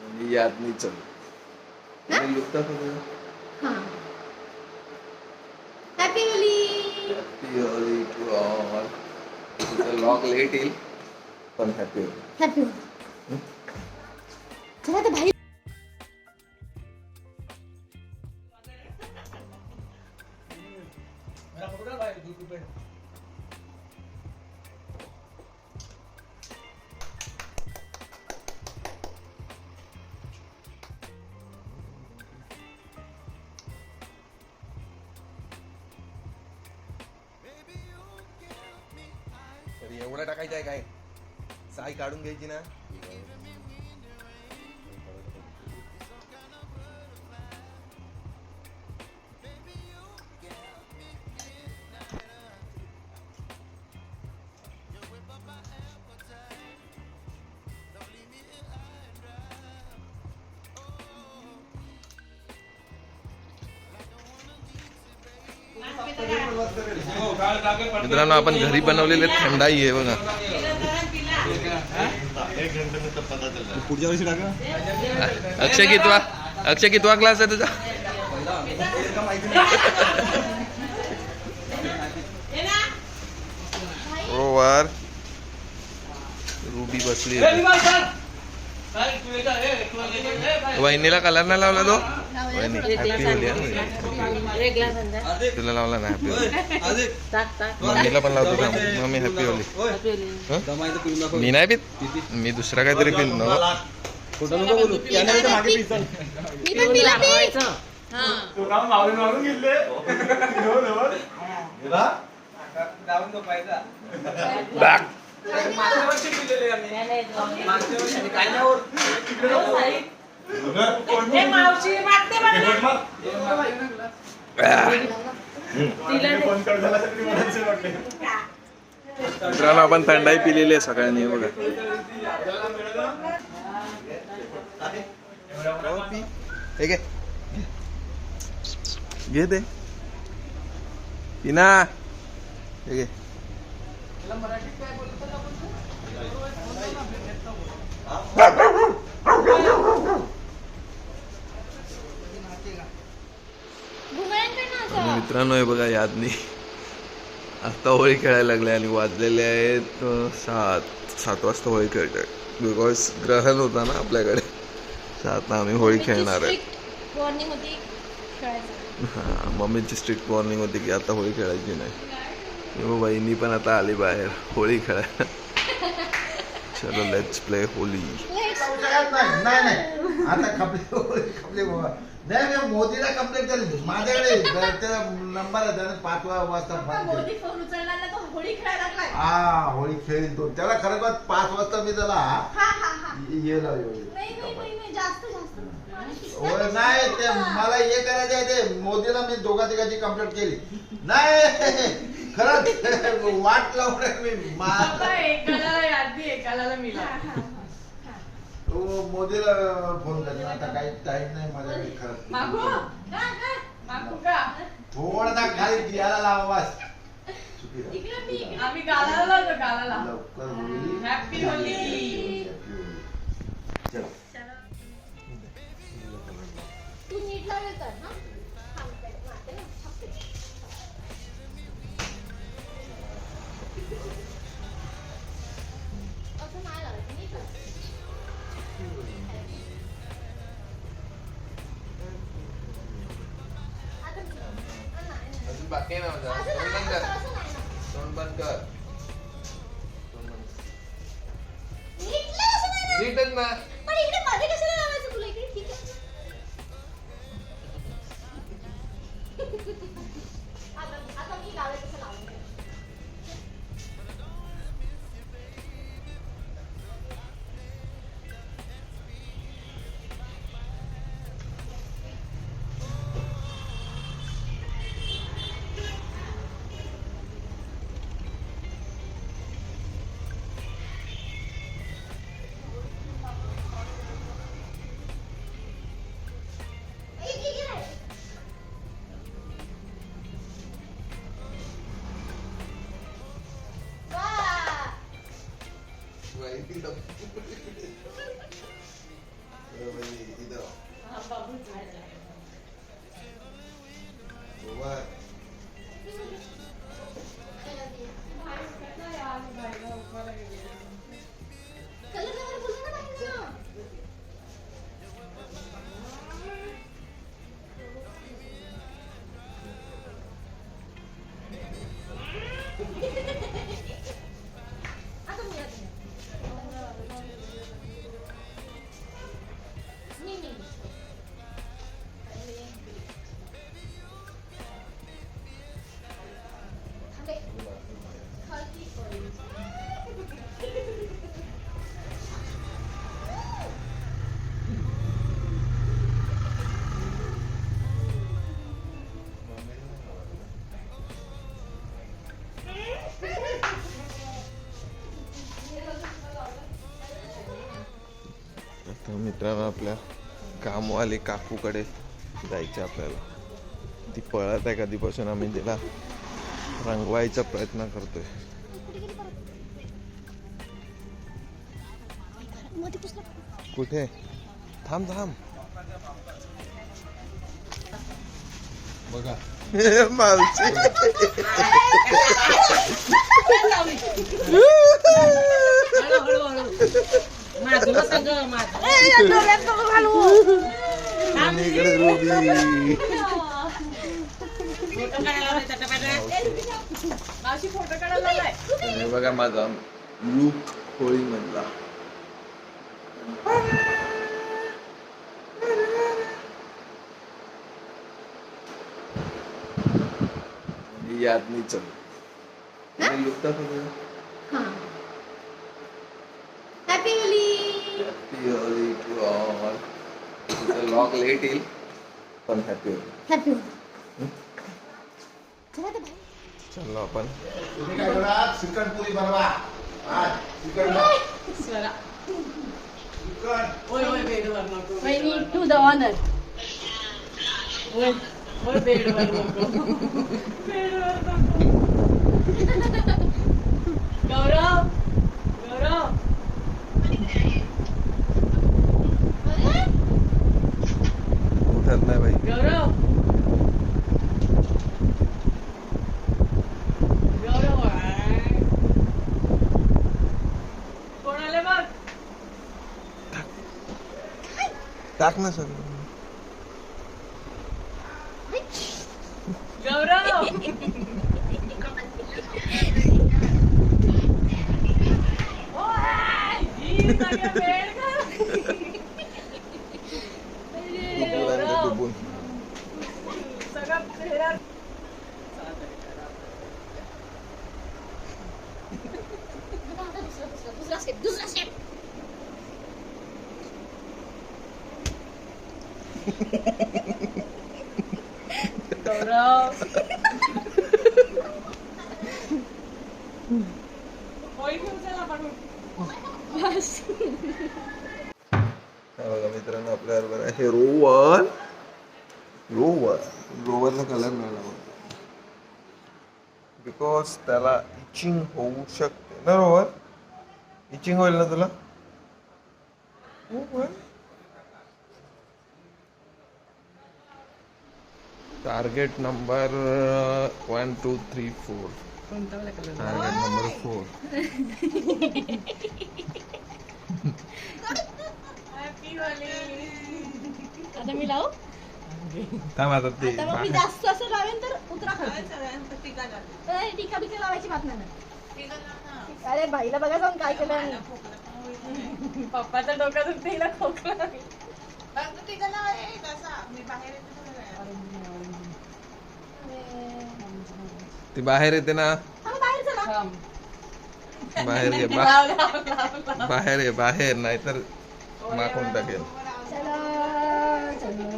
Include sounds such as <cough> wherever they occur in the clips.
आणि याद नाही चल तुम्ही लुकता पण हा. Happy Holi happy Holi to all तुझं लॉग लेट येईल पण हॅपी होली हॅपी होली चला तर भाई कोरा टाकायचा टाकायचं आहे काय? साई काढून घ्यायची ना. मित्रांनो आपण घरी बनवलेले थंडाई आहे बघा. पुढच्या वर्षी टाका अक्षय कितवा अक्षय कितवा क्लास आहे तुझा? बरोबर रुबी बसली वहिनीला कलर नाही लावला तो? वहिनी हा. तुला लावला नाही हॅपी होली. टाक टाक. मम्मीला पण लावतो का? Mummy happy Holi. हं? मी नाही पित. मी दुसरा काहीतरी ना पिला ते लावायचं. हा. हे? मावशी मागते ना. मित्रांनो आपण थंडाई पिलेली आहे सगळ्यांनी बघा. घे. ते. पिना हे घे. आणि मित्रांनो हे बघा यादनी आता होळी खेळायला लागले आणि वाजलेले आहेत सात सात वाजता होळी खेळतोय. बिकॉज ग्रहण होता ना आपल्याकडे. आता आम्ही होळी खेळणार आहे. वॉर्निंग होती खेळायचं. हा मम्मीची स्ट्रिक्ट वॉर्निंग होती की आता होळी खेळायची नाही. तेव्हा वहिनी पण आता आली बाहेर. होळी खेळायला चलो लेट्स प्ले होली नाही नाही नाही. आता खपले खपले बाबा. नाही मी मोदीला कंप्लेंट केली माझ्याकडे त्याचा नंबर आहे त्याने पाच वा- वाजता फोन केला मोदी फोन उचलला ना तो होळी खेळायला लागलाय. हा होळी खेळीन तो. त्याला खरं तर पाच वाजता मी त्याला हा हा हा. येला नाही नाही नाही नाही जास्त जास्त. होय नाही ते मला हे करायचं आहे ते मोदीला मी दोघा तिघाची कंप्लेंट केली. नाही खरंच वाट लावून मी मा- एकाला यादी एकाला मिला तो मोदीला फोन केला आता काही टाइम नाही माझ्याकडे खरंच मागू? मागू का? थोडासा खाली द्यायला लावा चुकी आम्ही गालाला गालाला. लवकर होईल. हॅपी होली अजून बाकी आहे ना माझा असं तोंड नाही, बंद मित्रांनो आपल्या कामवाले काकूकडे जायचं आपल्याला. ती पळत आहे कधीपासून आम्ही तिला रंगवायचा प्रयत्न करतोय. कुठे? थांब थांब. बघा. मावशी. बघा माझा लूक होळी मधला. याद नाही चल. लुक दाखव happy Holi Holi to all lock लेट येईल. पण हॅपी होली चला आपण. चिकन पुरी बनवा. टू द ऑनर बेडवर <laughs> <laughs> नको बेडवर नको गौरव गौरव आले बघ टाक ना सर गौरव <laughs> ओय, ही सगळं बेड कर. गौरव डुबून सगळं चेहरा आता दुसरा दुसरा दुसरा स्टेप दुसरा स्टेप गौरव होळी घेऊन चला आपण हा बघा मित्रांनो आपल्या बरोबर आहे रोवर रोवर रोवरचा कलर मिळाला बघ. बिकॉज त्याला इचिंग होऊ शकते. ना रोवर इचिंग होईल ना तुला? हो, target number one two three four target number four आता मी लावू? काय म्हणतात ते आता मग मी जास्त असं लावेन तर उतरा खाली. टीका बिका लावायची बात नाही. ना. अरे बाईला बघा जाऊन काय केलं आणि. पप्पाच्या डोक्यातून तिला खोकला. ती बाहेर येते ना. हा, मग बाहेर चला. थांब. बाहेर ये. बाहेर ये बाहेर नाहीतर माखून टाकेल. चला चला.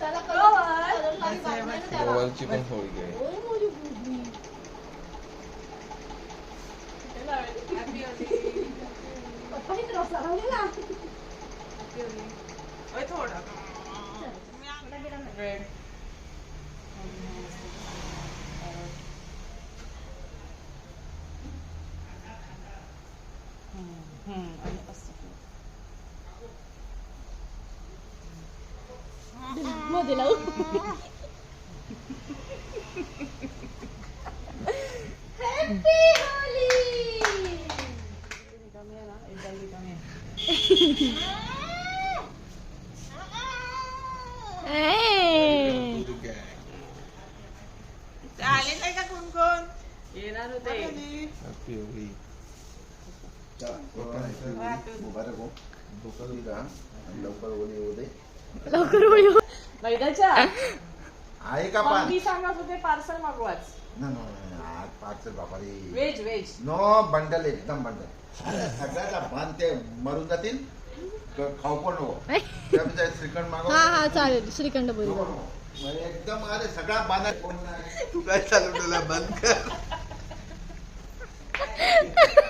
चला कलर कलर लावी बात नाही ना त्याला. मोबाईलची पण होळी आहे ओय, मोरी बुबी. पप्पानी तर रस्ता लावलेला. ओय, थोडं. Red. हम्म, हम्म, आणि असं. मध्ये लावू हॅपी होली रिकामी आहे ना, एकदम रिकामी आहे. येणार होते हॅपी होळी मुबारक हो लवकर ओली येऊ दे लवकर होळी हो. मैदाच्या आहे का पान? मम्मी सांगत होते पार्सल मागवाच. ना पार्सल बापारी. व्हेज व्हेज नो बंडल एकदम बंडल सगळ्याचा बांध ते मरून जातील. क- खाऊ पण नको त्यापेक्षा श्रीखंड मागव. हा हा चालेल. श्रीखंड बोल. नको, नको. म्हणजे एकदम अरे सगळा बांधा कोण नाही. तू काय चालू तुला बंद कर. <laughs>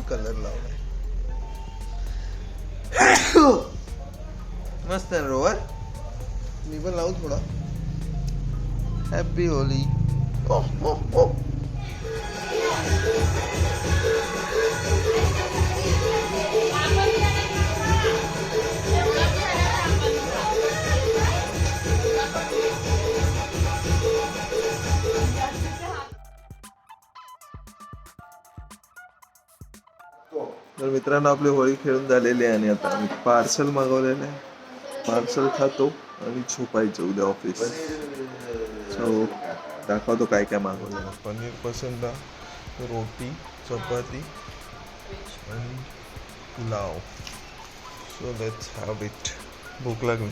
रोवरला पण कलर लावलाय मस्त आहे रोवर मी पण लावू थोडा हॅपी होली ओह ओह ओह तर मित्रांनो आपली होळी खेळून झालेली आहे आणि आता आम्ही पार्सल मागवलेलं आहे. पार्सल खातो आणि झोपायचं उद्या ऑफिस सो दाखवतो काय काय मागवलं पनीर पसंद रोटी चपाती आणि pulao. So let's have it भूक लागली.